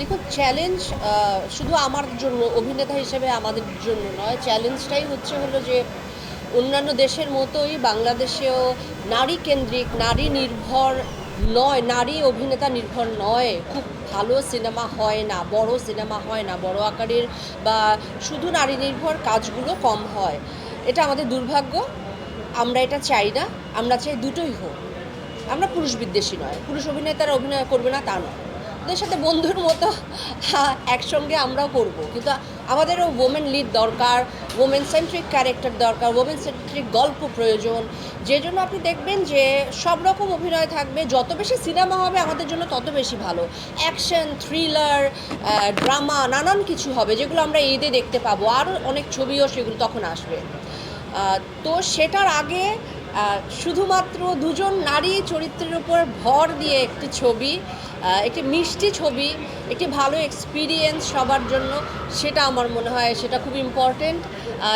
দেখুন চ্যালেঞ্জ শুধু আমার জন্য, অভিনেতা হিসেবে আমাদের জন্য নয় চ্যালেঞ্জটাই হচ্ছে হলো যে অন্যান্য দেশের মতোই বাংলাদেশেও নারী কেন্দ্রিক, নারী নির্ভর নয়, নারী অভিনেতা নির্ভর নয়। খুব ভালো সিনেমা হয় না, বড় সিনেমা হয় না, বড় আকারের বা শুধু নারী নির্ভর কাজগুলো কম হয়। এটা আমাদের দুর্ভাগ্য, আমরা এটা চাই না, আমরা চাই দুটোই হোক। আমরা পুরুষ বিদ্বেষী নয়, পুরুষ অভিনেতারা অভিনয় করবে না তা নয়। ওদের সাথে বন্ধুর মতো একসঙ্গে আমরাও করব। কিন্তু আমাদেরও ওমেন লিড দরকার ওমেন সেন্ট্রিক ক্যারেক্টার দরকার ওমেন সেন্ট্রিক গল্প প্রয়োজন। যে জন্য আপনি দেখবেন যে সব রকম অভিনয় থাকবে, যত বেশি সিনেমা হবে আমাদের জন্য তত বেশি ভালো। অ্যাকশন থ্রিলার ড্রামা, নানান কিছু হবে, যেগুলো আমরা ঈদে দেখতে পাবো। আরও অনেক ছবিও সেগুলো তখন আসবে। তো সেটার আগে শুধুমাত্র দুজন নারী চরিত্রের উপর ভর দিয়ে একটি ছবি একটি মিষ্টি ছবি, একটি ভালো এক্সপিরিয়েন্স সবার জন্য, সেটা আমার মনে হয় সেটা খুব ইম্পর্টেন্ট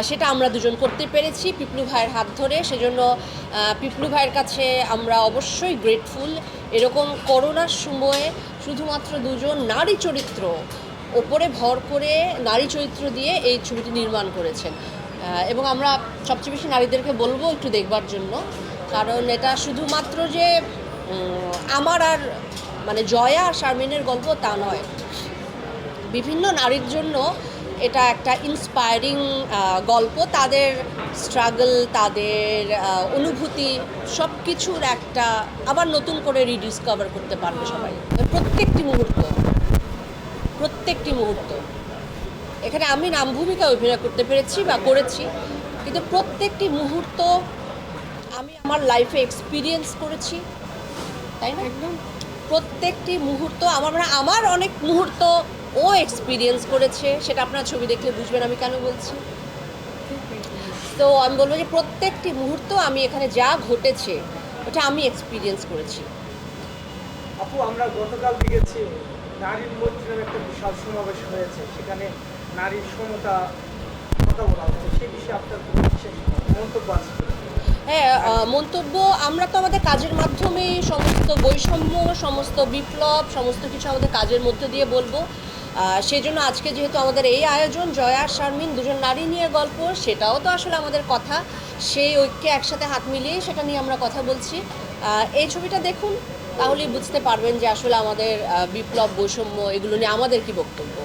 সেটা আমরা দুজন করতে পেরেছি পিপলু ভাইয়ের হাত ধরে। সেজন্য পিপলু ভাইয়ের কাছে আমরা অবশ্যই গ্রেটফুল এরকম করোনার সময়ে শুধুমাত্র দুজন নারী চরিত্র ওপরে ভর করে নারী চরিত্র দিয়ে এই ছবিটি নির্মাণ করেছেন। এবং আমরা সবচেয়ে বেশি নারীদেরকে বলব একটু দেখবার জন্য। কারণ এটা শুধুমাত্র যে আমার আর মানে জয়া আর শারমিনের গল্প তা নয়। বিভিন্ন নারীর জন্য এটা একটা ইন্সপায়ারিং গল্প। তাদের স্ট্রাগল তাদের অনুভূতি সব কিছুর একটা আবার নতুন করে রিডিসকভার করতে পারবে সবাই। প্রত্যেকটি মুহূর্ত প্রত্যেকটি মুহূর্ত। এখানে আমি নাম ভূমিকা অভিনয় করতে পেরেছি বা করেছি কিন্তু প্রত্যেকটি মুহূর্ত আমি আমার লাইফে এক্সপিরিয়েন্স করেছি তাই না? একদম। প্রত্যেকটি মুহূর্ত আমার মানে আমার অনেক মুহূর্ত ও এক্সপিরিয়েন্স করেছে সেটা আপনার ছবি দেখলে বুঝবেন আমি কেন বলছি। তো আমি বলব যে প্রত্যেকটি মুহূর্ত আমি এখানে যা ঘটেছে ওটা আমি এক্সপিরিয়েন্স করেছি। আপু আমরা গতকাল দেখেছি নারীর মৈত্রী একটা বিশাল সমাবেশ হয়েছে সেখানে নারীর সমতা কথা বলা হচ্ছে বিষয়ে আপনার বিশেষ মন্তব্য আছে হ্যাঁ মন্তব্য আমরা তো আমাদের কাজের মাধ্যমে সমস্ত বৈষম্য সমস্ত বিপ্লব সমস্ত কিছু আমাদের কাজের মধ্য দিয়ে বলব। সেই জন্য আজকে যেহেতু আমাদের এই আয়োজন জয়া শারমিন দুজন নারী নিয়ে গল্প সেটাও তো আসলে আমাদের কথা। সেই ঐক্যে একসাথে হাত মিলিয়ে সেটা নিয়ে আমরা কথা বলছি। এই ছবিটা দেখুন তাহলেই বুঝতে পারবেন যে আসলে আমাদের বিপ্লব বৈষম্য এগুলো নিয়ে আমাদের কি বক্তব্য।